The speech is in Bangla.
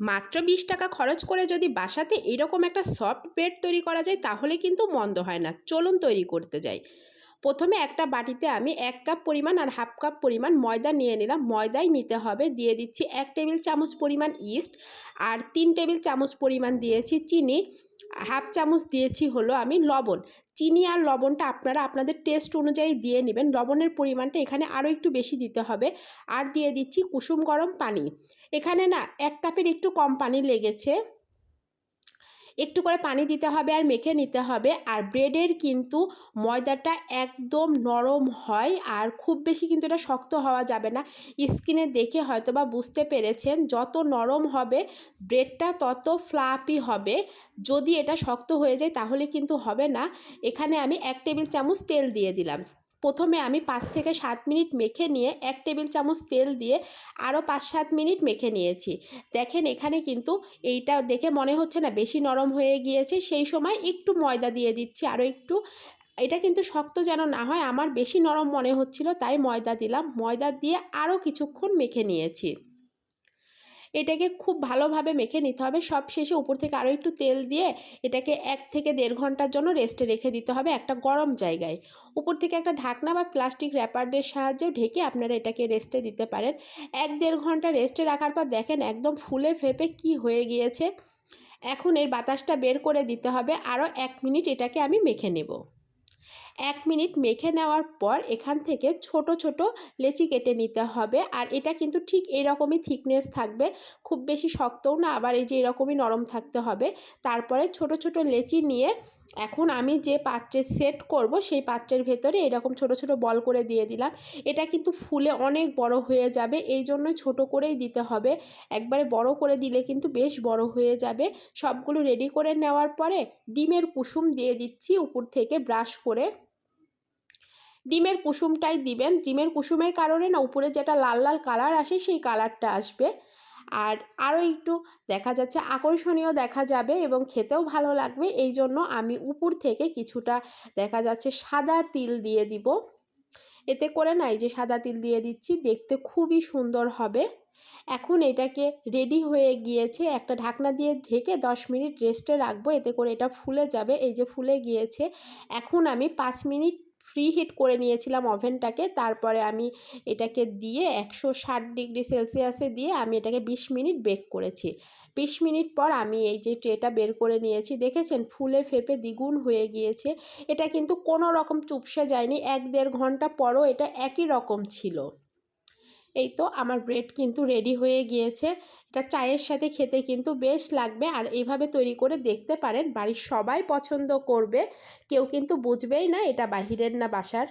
মাত্র বিশ টাকা খরচ করে যদি বাসাতে এরকম একটা সফট বেড তৈরি করা যায়, তাহলে কিন্তু মন্দ হয় না। চলুন তৈরি করতে যাই। প্রথমে একটা বাটিতে আমি এক কাপ পরিমাণ আর হাফ কাপ পরিমাণ ময়দা নিয়ে নিলাম। ময়দাই নিতে হবে। দিয়ে দিচ্ছি এক টেবিল চামচ পরিমাণ ইস্ট আর তিন টেবিল চামচ পরিমাণ দিয়েছি চিনি। হাফ চামচ দিয়েছি হলো আমি লবণ। চিনি আর লবণটা আপনারা আপনাদের টেস্ট অনুযায়ী দিয়ে নেবেন। লবণের পরিমাণটা এখানে আরও একটু বেশি দিতে হবে। আর দিয়ে দিচ্ছি কুসুম গরম পানি। এখানে না এক কাপের একটু কম পানি লেগেছে। একটু করে পানি দিতে হবে আর মেখে নিতে হবে। আর ব্রেডের কিন্তু ময়দাটা একদম নরম হয় আর খুব বেশি কিন্তু এটা শক্ত হওয়া যাবে না। স্কিনে দেখে হয়তো বা বুঝতে পেরেছেন, যত নরম হবে ব্রেডটা তত ফ্লাপি হবে। যদি এটা শক্ত হয়ে যায় তাহলে কিন্তু হবে না। এখানে আমি এক টেবিল চামচ তেল দিয়ে দিলাম। প্রথমে আমি পাঁচ থেকে সাত মিনিট মেখে নিয়ে এক টেবিল চামচ তেল দিয়ে আরও পাঁচ সাত মিনিট মেখে নিয়েছি। দেখেন এখানে কিন্তু এইটা দেখে মনে হচ্ছে না বেশি নরম হয়ে গিয়েছে, সেই সময় একটু ময়দা দিয়ে দিচ্ছি, আরও একটু। এটা কিন্তু শক্ত যেন না হয়, আমার বেশি নরম মনে হচ্ছিল, তাই ময়দা দিলাম। ময়দা দিয়ে আরও কিছুক্ষণ মেখে নিয়েছি। এটাকে খুব ভালোভাবে মেখে নিতে হবে। সব শেষে উপর থেকে আরও একটু তেল দিয়ে এটাকে এক থেকে দেড় ঘণ্টার জন্য রেস্টে রেখে দিতে হবে একটা গরম জায়গায়। উপর থেকে একটা ঢাকনা বা প্লাস্টিক র্যাপারদের সাহায্যেও ঢেকে আপনারা এটাকে রেস্টে দিতে পারেন। এক দেড় ঘণ্টা রেস্টে রাখার পর দেখেন একদম ফুলে ফেপে কি হয়ে গিয়েছে। এখন এর বাতাসটা বের করে দিতে হবে। আরও এক মিনিট এটাকে আমি মেখে নেব। এক মিনিট মেখে নেওয়ার পর এখান থেকে ছোট ছোট লেচি কেটে নিতে হবে। আর এটা কিন্তু ঠিক এরকমই থিকনেস থাকবে। খুব বেশি শক্তও না, আবার এই যে এরকমই নরম থাকতে হবে। তারপরে ছোট ছোট লেচি নিয়ে এখন আমি যে পাত্রে সেট করব, সেই পাত্রের ভেতরে এরকম ছোট ছোট বল করে দিয়ে দিলাম। এটা কিন্তু ফুলে অনেক বড় হয়ে যাবে, এই জন্যই ছোট করেই দিতে হবে। একবারে বড় করে দিলে কিন্তু বেশ বড় হয়ে যাবে। সবগুলো রেডি করে নেওয়ার পরে ডিমের কুসুম দিয়ে দিচ্ছি, উপর থেকে ব্রাশ করে। ডিমের কুসুমটাই দিবেন। ডিমের কুসুমের কারণে না, উপরে যেটা লাল লাল কালার আসে, সেই কালারটা আসবে। আর আরও একটু দেখা যাচ্ছে, আকর্ষণীয় দেখা যাবে এবং খেতেও ভালো লাগবে। এই জন্য আমি উপর থেকে কিছুটা দেখা যাচ্ছে সাদা তিল দিয়ে দিব। এতে করে না, এই যে সাদা তিল দিয়ে দিচ্ছি, দেখতে খুবই সুন্দর হবে। এখন এটাকে রেডি হয়ে গিয়েছে, একটা ঢাকনা দিয়ে ঢেকে দশ মিনিট রেস্টে রাখব। এতে করে এটা ফুলে যাবে। এই যে ফুলে গিয়েছে, এখন আমি পাঁচ মিনিট ফ্রি হিট করে নিয়েছিলাম ওভেনটাকে তারপরে আমি এটাকে দিয়ে একশো ষাট ডিগ্রি সেলসিয়াসে দিয়ে আমি এটাকে বিশ মিনিট বেক করেছি। বিশ মিনিট পর আমি এই যে ট্রেটা বের করে নিয়েছি, দেখেছেন? ফুলে ফেপে দ্বিগুণ হয়ে গিয়েছে। এটা কিন্তু কোনো রকম চুপসে যায়নি, এক দেড় ঘণ্টা পরও এটা একই রকম ছিল। এই তো আমার ব্রেড কিন্তু রেডি হয়ে গিয়েছে। এটা চায়ের সাথে খেতে কিন্তু বেশ লাগবে। আর এইভাবে তৈরি করে দেখতে পারেন, বাড়ির সবাই পছন্দ করবে। কেউ কিন্তু বুঝবেই না এটা বাহিরের না বাসার।